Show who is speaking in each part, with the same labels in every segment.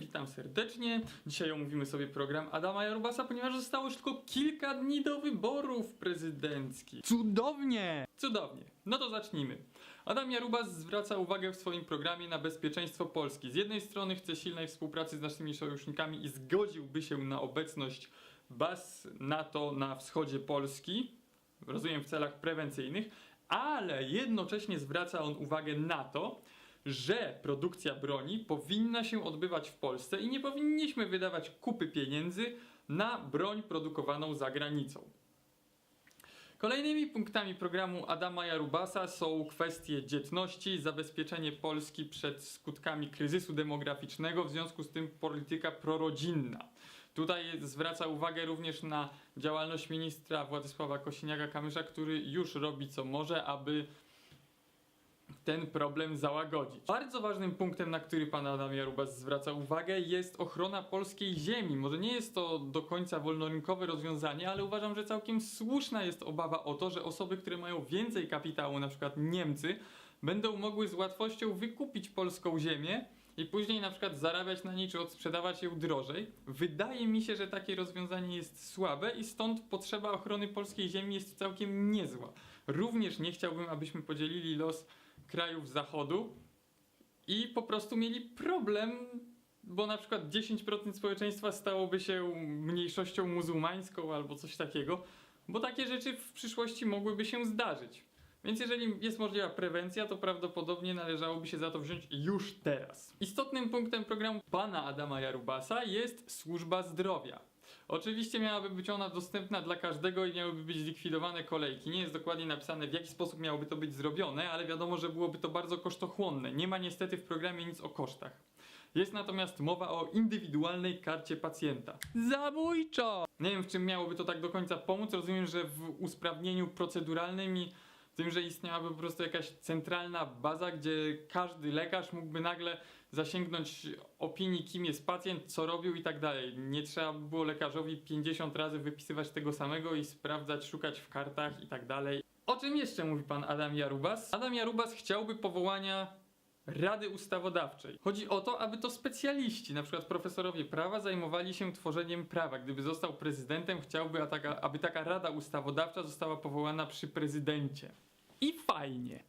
Speaker 1: witam serdecznie. Dzisiaj omówimy sobie program Adama Jarubasa, ponieważ zostało już tylko kilka dni do wyborów prezydenckich.
Speaker 2: Cudownie!
Speaker 1: Cudownie. No to zacznijmy. Adam Jarubas zwraca uwagę w swoim programie na bezpieczeństwo Polski. Z jednej strony chce silnej współpracy z naszymi sojusznikami i zgodziłby się na obecność baz NATO na wschodzie Polski, rozumiem w celach prewencyjnych, ale jednocześnie zwraca on uwagę na to, że produkcja broni powinna się odbywać w Polsce i nie powinniśmy wydawać kupy pieniędzy na broń produkowaną za granicą. Kolejnymi punktami programu Adama Jarubasa są kwestie dzietności, zabezpieczenie Polski przed skutkami kryzysu demograficznego, w związku z tym polityka prorodzinna. Tutaj zwraca uwagę również na działalność ministra Władysława Kosiniaka-Kamysza, który już robi co może, aby ten problem załagodzić. Bardzo ważnym punktem, na który pan Adam Jarubas zwraca uwagę, jest ochrona polskiej ziemi. Może nie jest to do końca wolnorynkowe rozwiązanie, ale uważam, że całkiem słuszna jest obawa o to, że osoby, które mają więcej kapitału, na przykład Niemcy, będą mogły z łatwością wykupić polską ziemię i później na przykład zarabiać na niej czy odsprzedawać ją drożej. Wydaje mi się, że takie rozwiązanie jest słabe i stąd potrzeba ochrony polskiej ziemi jest całkiem niezła. Również nie chciałbym, abyśmy podzielili los krajów zachodu i po prostu mieli problem, bo na przykład 10% społeczeństwa stałoby się mniejszością muzułmańską albo coś takiego, bo takie rzeczy w przyszłości mogłyby się zdarzyć. Więc jeżeli jest możliwa prewencja, to prawdopodobnie należałoby się za to wziąć już teraz. Istotnym punktem programu pana Adama Jarubasa jest służba zdrowia. Oczywiście miałaby być ona dostępna dla każdego i miałyby być zlikwidowane kolejki. Nie jest dokładnie napisane w jaki sposób miałoby to być zrobione, ale wiadomo, że byłoby to bardzo kosztochłonne. Nie ma niestety w programie nic o kosztach. Jest natomiast mowa o indywidualnej karcie pacjenta.
Speaker 2: Zabójczo!
Speaker 1: Nie wiem, w czym miałoby to tak do końca pomóc. Rozumiem, że w usprawnieniu proceduralnym i tym, że istniałaby po prostu jakaś centralna baza, gdzie każdy lekarz mógłby nagle zasięgnąć opinii, kim jest pacjent, co robił i tak dalej. Nie trzeba by było lekarzowi 50 razy wypisywać tego samego i sprawdzać, szukać w kartach i tak dalej. O czym jeszcze mówi pan Adam Jarubas? Adam Jarubas chciałby powołania Rady Ustawodawczej. Chodzi o to, aby to specjaliści, na przykład profesorowie prawa, zajmowali się tworzeniem prawa. Gdyby został prezydentem, chciałby, aby taka Rada Ustawodawcza została powołana przy prezydencie. I fajnie.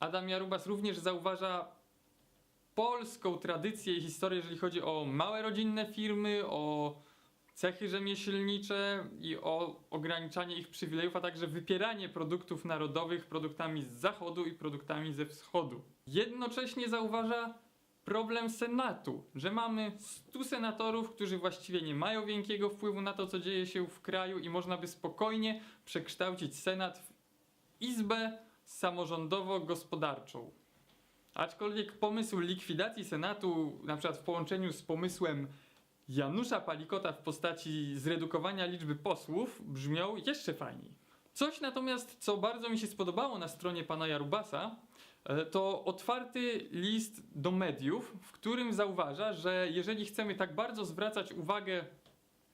Speaker 1: Adam Jarubas również zauważa polską tradycję i historię, jeżeli chodzi o małe rodzinne firmy, o cechy rzemieślnicze i o ograniczanie ich przywilejów, a także wypieranie produktów narodowych produktami z zachodu i produktami ze wschodu. Jednocześnie zauważa problem Senatu, że mamy 100 senatorów, którzy właściwie nie mają wielkiego wpływu na to, co dzieje się w kraju i można by spokojnie przekształcić Senat w izbę samorządowo-gospodarczą. Aczkolwiek pomysł likwidacji Senatu, na przykład w połączeniu z pomysłem Janusza Palikota w postaci zredukowania liczby posłów brzmiał jeszcze fajniej. Coś natomiast, co bardzo mi się spodobało na stronie pana Jarubasa, e, to otwarty list do mediów, w którym zauważa, że jeżeli chcemy tak bardzo zwracać uwagę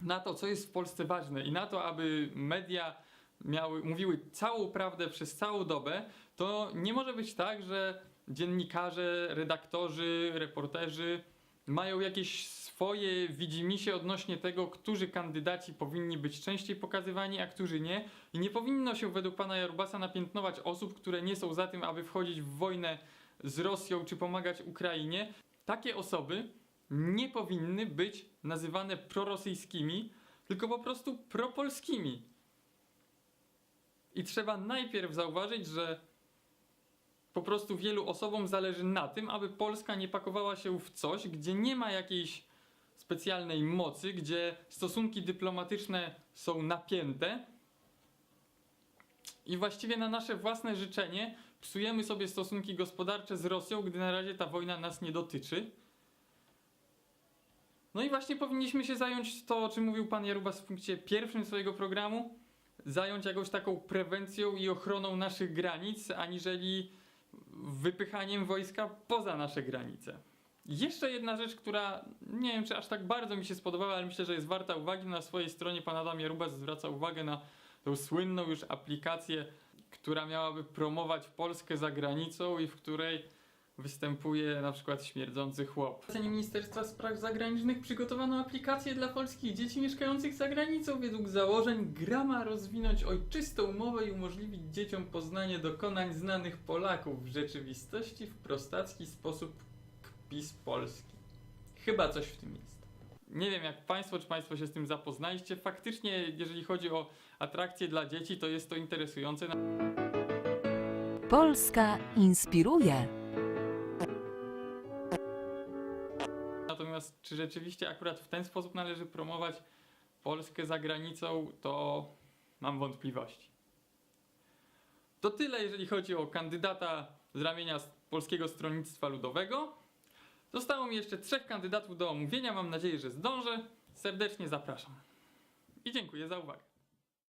Speaker 1: na to, co jest w Polsce ważne i na to, aby media miały, mówiły całą prawdę przez całą dobę, to nie może być tak, że dziennikarze, redaktorzy, reporterzy mają jakieś swoje widzimisię odnośnie tego, którzy kandydaci powinni być częściej pokazywani, a którzy nie. I nie powinno się według pana Jarubasa napiętnować osób, które nie są za tym, aby wchodzić w wojnę z Rosją czy pomagać Ukrainie. Takie osoby nie powinny być nazywane prorosyjskimi, tylko po prostu propolskimi. I trzeba najpierw zauważyć, że po prostu wielu osobom zależy na tym, aby Polska nie pakowała się w coś, gdzie nie ma jakiejś specjalnej mocy, gdzie stosunki dyplomatyczne są napięte. I właściwie na nasze własne życzenie psujemy sobie stosunki gospodarcze z Rosją, gdy na razie ta wojna nas nie dotyczy. No i właśnie powinniśmy się zająć to, o czym mówił pan Jarubas w punkcie pierwszym swojego programu, zająć jakąś taką prewencją i ochroną naszych granic, aniżeli wypychaniem wojska poza nasze granice. Jeszcze jedna rzecz, która nie wiem, czy aż tak bardzo mi się spodobała, ale myślę, że jest warta uwagi. Na swojej stronie pan Adam Jarubas zwraca uwagę na tą słynną już aplikację, która miałaby promować Polskę za granicą i w której występuje na przykład śmierdzący chłop. W Ministerstwa Spraw Zagranicznych przygotowano aplikację dla polskich dzieci mieszkających za granicą. Według założeń gra ma rozwinąć ojczystą mowę i umożliwić dzieciom poznanie dokonań znanych Polaków w rzeczywistości w prostacki sposób kpis polski. Chyba coś w tym jest. Nie wiem jak Państwo, czy Państwo się z tym zapoznaliście. Faktycznie, jeżeli chodzi o atrakcje dla dzieci, to jest to interesujące.
Speaker 3: Polska inspiruje.
Speaker 1: Natomiast czy rzeczywiście akurat w ten sposób należy promować Polskę za granicą, to mam wątpliwości. To tyle, jeżeli chodzi o kandydata z ramienia Polskiego Stronnictwa Ludowego. Zostało mi jeszcze trzech kandydatów do omówienia. Mam nadzieję, że zdążę. Serdecznie zapraszam. I dziękuję za uwagę.